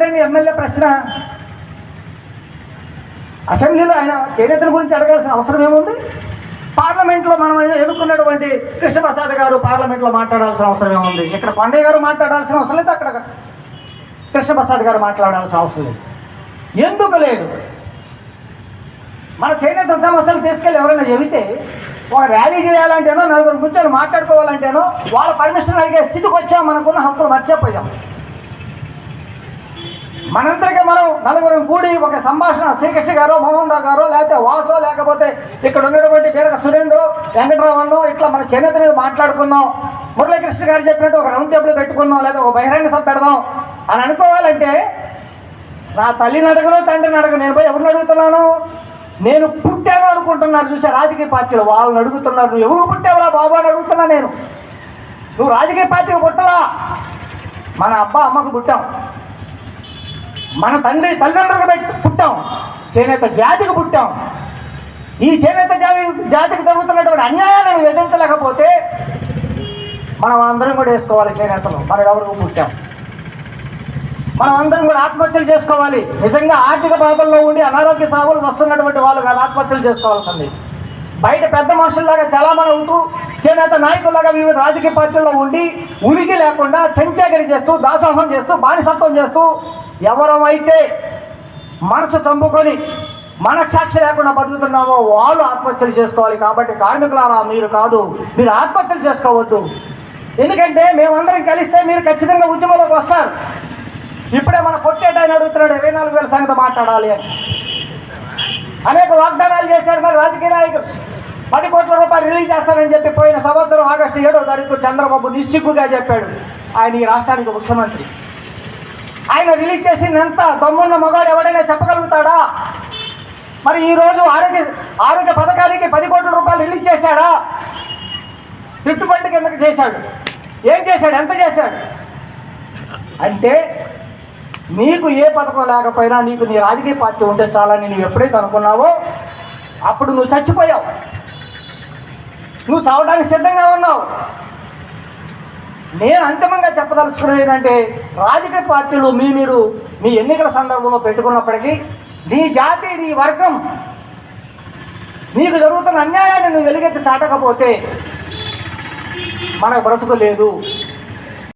ఏమిటండి ఎమ్మెల్యే ప్రశ్న? అసెంబ్లీలో ఆయన చేనేతల గురించి అడగాల్సిన అవసరం ఏముంది? పార్లమెంట్లో మనం ఎన్నుకున్నటువంటి కృష్ణప్రసాద్ గారు పార్లమెంట్లో మాట్లాడాల్సిన అవసరం ఏముంది? ఇక్కడ కొండయ్య గారు మాట్లాడాల్సిన అవసరం లేదు అక్కడ కృష్ణప్రసాద్ గారు మాట్లాడాల్సిన అవసరం లేదు. ఎందుకు లేదు? మన చేనేత సమస్యలు తీసుకెళ్ళి ఎవరైనా చెబితే ఒక ర్యాలీ చేయాలంటేనో నలుగురు కూర్చొని మాట్లాడుకోవాలంటేనో వాళ్ళ పర్మిషన్ అడిగే స్థితికి వచ్చాం మనకున్న హక్కులు మర్చిపోయాం. మనందరికీ మనం నలుగురం కూడి ఒక సంభాషణ శ్రీకృష్ణ గారు మోహన్ రావు గారు లేకపోతే వాసో లేకపోతే ఇక్కడ ఉన్నటువంటి పేరు సురేంద్ర వెంకటరావు ఇట్లా మన చేనేత మీద మాట్లాడుకుందాం. మురళీకృష్ణ గారు చెప్పినట్టు ఒక రౌండ్ టేబుల్ పెట్టుకుందాం లేదా ఒక బహిరంగ సభ పెడదాం అని అనుకోవాలంటే నా తల్లిని అడగను తండ్రిని అడగను నేను పోయి ఎవరిని అడుగుతున్నాను? నేను పుట్టాను అనుకుంటున్నారు చూసే రాజకీయ పార్టీలు వాళ్ళని అడుగుతున్నారు. నువ్వు ఎవరు పుట్టావురా బాబు అని అడుగుతున్నా నేను. నువ్వు రాజకీయ పార్టీకి పుట్టవా మన అబ్బా అమ్మకు పుట్టాం. మన తండ్రి తల్లిదండ్రులకు పుట్టాం. చేనేత జాతికి పుట్టాం. ఈ చేనేత జాతి జాతికి జరుగుతున్నటువంటి అన్యాయాలను విధించలేకపోతే మనం అందరం కూడా వేసుకోవాలి చేనేతలు మనం ఎవరికి పుట్టాం? మనం అందరం కూడా ఆత్మహత్యలు చేసుకోవాలి. నిజంగా ఆర్థిక బాధల్లో ఉండి అనారోగ్య సాగులు వస్తున్నటువంటి వాళ్ళు కాదు ఆత్మహత్యలు చేసుకోవాల్సింది. బయట పెద్ద మనుషుల్లాగా చలామణి అవుతూ చేనేత నాయకుల్లాగా వివిధ రాజకీయ పార్టీల్లో ఉండి ఉనికి లేకుండా చెంచాగిరి చేస్తూ దాసోహం చేస్తూ బానిసత్వం చేస్తూ ఎవరమైతే మనసు చంపుకొని మనసాక్షి లేకుండా బతుకుతున్నామో వాళ్ళు ఆత్మహత్యలు చేసుకోవాలి కాబట్టి కార్మికులారా మీరు కాదు మీరు ఆత్మహత్యలు చేసుకోవద్దు. ఎందుకంటే మేమందరం కలిస్తే మీరు ఖచ్చితంగా ఉద్యమంలోకి వస్తారు. ఇప్పుడే మన పొట్టేట ఆయన అడుగుతున్నాడు ఇరవై నాలుగు వేల సంగతి మాట్లాడాలి అని. అనేక వాగ్దానాలు చేశాడు మరి రాజకీయ నాయకులు పది కోట్ల రూపాయలు రిలీజ్ చేస్తానని చెప్పి పోయిన సంవత్సరం ఆగస్టు ఏడో తారీఖు చంద్రబాబు నిస్సిగ్గుగా చెప్పాడు. ఆయన ఈ రాష్ట్రానికి ముఖ్యమంత్రి. ఆయన రిలీజ్ చేసిందంతా దమ్మున్న మగాడు ఎవడైనా చెప్పగలుగుతాడా? మరి ఈరోజు ఆరోగ్య ఆరోగ్య పథకానికి పది కోట్ల రూపాయలు రిలీజ్ చేశాడా? తిట్టుబట్టి కిందకి చేశాడు. ఏం చేశాడు? ఎంత చేశాడు? అంటే నీకు ఏ పథకం లేకపోయినా నీకు నీ రాజకీయ పార్టీ ఉంటే చాలని నువ్వు ఎప్పుడైతే అనుకున్నావో అప్పుడు నువ్వు చచ్చిపోయావు. నువ్వు చావడానికి సిద్ధంగా ఉన్నావు. నేను అంతిమంగా చెప్పదలుచుకున్నది ఏంటంటే రాజకీయ పార్టీలు మీ మీరు మీ ఎన్నికల సందర్భంలో పెట్టుకున్నప్పటికీ నీ జాతి నీ వర్గం నీకు జరుగుతున్న అన్యాయాన్ని నువ్వు వెలుగెత్తి చాటకపోతే మన బ్రతుకు లేదు.